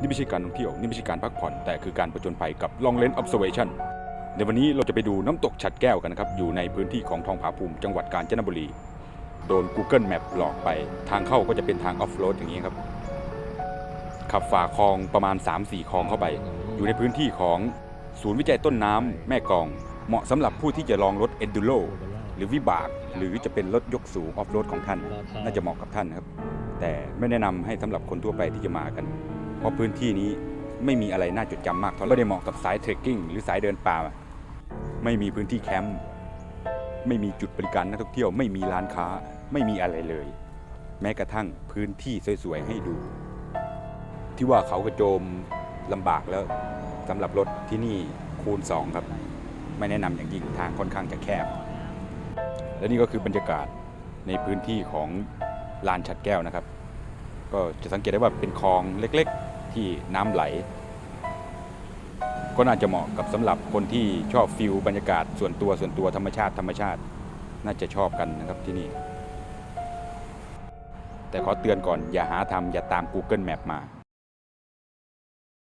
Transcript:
นี่ไม่ใช่การท่องเที่ยว นี่ไม่ใช่การพักผ่อน แต่คือการประจนภัยกับ Long Range Observation ในวันนี้เราจะไปดูน้ำตกฉัดแก้วกันนะครับ อยู่ในพื้นที่ของทองผาภูมิจังหวัดกาญจนบุรี โดน Google Map หลอกไป ทางเข้าก็จะเป็นทางออฟโรดอย่างนี้ครับ ขับฝ่าคลองประมาณ 3-4 คลองเข้าไป อยู่ในพื้นที่ของศูนย์วิจัยต้นน้ำแม่กอง เหมาะสำหรับผู้ที่จะลองรถ Enduro หรือวิบาก หรือจะเป็นรถยกสูงออฟโรดของท่าน น่าจะเหมาะกับท่านครับ แต่ไม่แนะนำให้สำหรับคนทั่วไปที่จะมากัน เพราะพื้นที่นี้ไม่มีอะไรน่าจดจำมากเท่าไหร่ไม่ได้เหมาะกับสายเทรคกิ้งหรือสายเดินป่า ไม่มีพื้นที่แคมป์ไม่มีจุดบริการนักท่องเที่ยวไม่มีร้านค้าไม่มีอะไรเลย แม้กระทั่งพื้นที่สวยๆให้ดู ที่ว่าเขากระโจมลำบากแล้วสำหรับรถที่นี่คูณ 2 ครับ ไม่แนะนำอย่างยิ่งทางค่อนข้างจะแคบ และนี่ก็คือบรรยากาศในพื้นที่ของลานฉัดแก้วนะครับ ก็จะสังเกตได้ว่าเป็นคลองเล็กๆ ที่น้ำไหล ก็น่าจะเหมาะกับสำหรับคนที่ชอบฟิลบรรยากาศส่วนตัวส่วนตัวธรรมชาติธรรมชาติ น่าจะชอบกันนะครับที่นี่ แต่ขอเตือนก่อนอย่าหาทำอย่าตาม Google Map มา